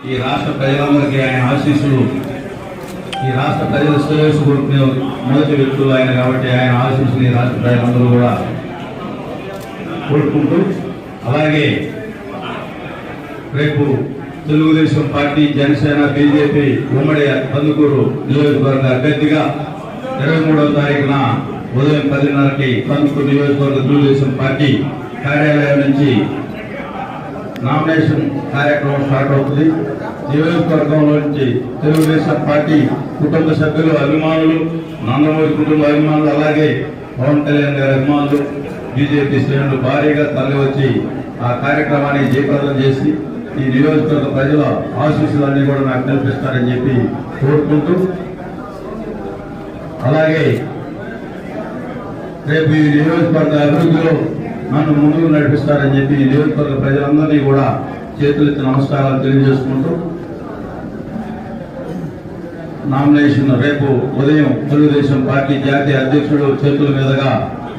ఈ రాష్ట్ర ప్రజలందరికీ ఆయన ఆశీస్సులు. ఈ రాష్ట్ర ప్రజల శ్రేయస్సు కోరుకునే మొదటి వ్యక్తులు ఆయన కాబట్టి ఆయన ఆశీస్సులు ఈ రాష్ట్ర ప్రజలందరూ కూడా కోరుకుంటూ అలాగే రేపు తెలుగుదేశం పార్టీ జనసేన బీజేపీ ఉమ్మడి కందుకూరు నియోజకవర్గ అభ్యర్థిగా ఇరవై మూడవ తారీఖున ఉదయం పదిన్నరకి కందుకూరు నియోజకవర్గ తెలుగుదేశం పార్టీ కార్యాలయం నుంచి నామినేషన్ కార్యక్రమం స్టార్ట్ అవుతుంది. నియోజకవర్గంలో నుంచి తెలుగుదేశం పార్టీ కుటుంబ సభ్యులు అభిమానులు నందమూరి కుటుంబ అభిమానులు అలాగే పవన్ కళ్యాణ్ గారి అభిమానులు బీజేపీ శ్రేణులు భారీగా తరలివచ్చి ఆ కార్యక్రమాన్ని జయప్రదం చేసి ఈ నియోజకవర్గ ప్రజల ఆశీస్సులన్నీ కూడా నాకు కల్పిస్తారని చెప్పి కోరుకుంటూ అలాగే రేపు ఈ నియోజకవర్గ అభివృద్ధిలో నన్ను ముందుకు నడిపిస్తారని చెప్పి నియోజకవర్గ ప్రజలందరినీ కూడా చేతులెత్తి నమస్కారాలు తెలియజేసుకుంటూ నామినేషన్ రేపు ఉదయం తెలుగుదేశం పార్టీ జాతీయ అధ్యక్షుడు చేతుల మీదుగా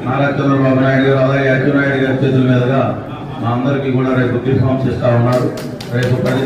నారా చంద్రబాబు నాయుడు గారు అలాగే అచ్చెన్నాయుడు గారి చేతుల మీదుగా మా అందరికీ కూడా రేపు గిఫ్ట్ ఇస్తా ఉన్నారు. రేపు పది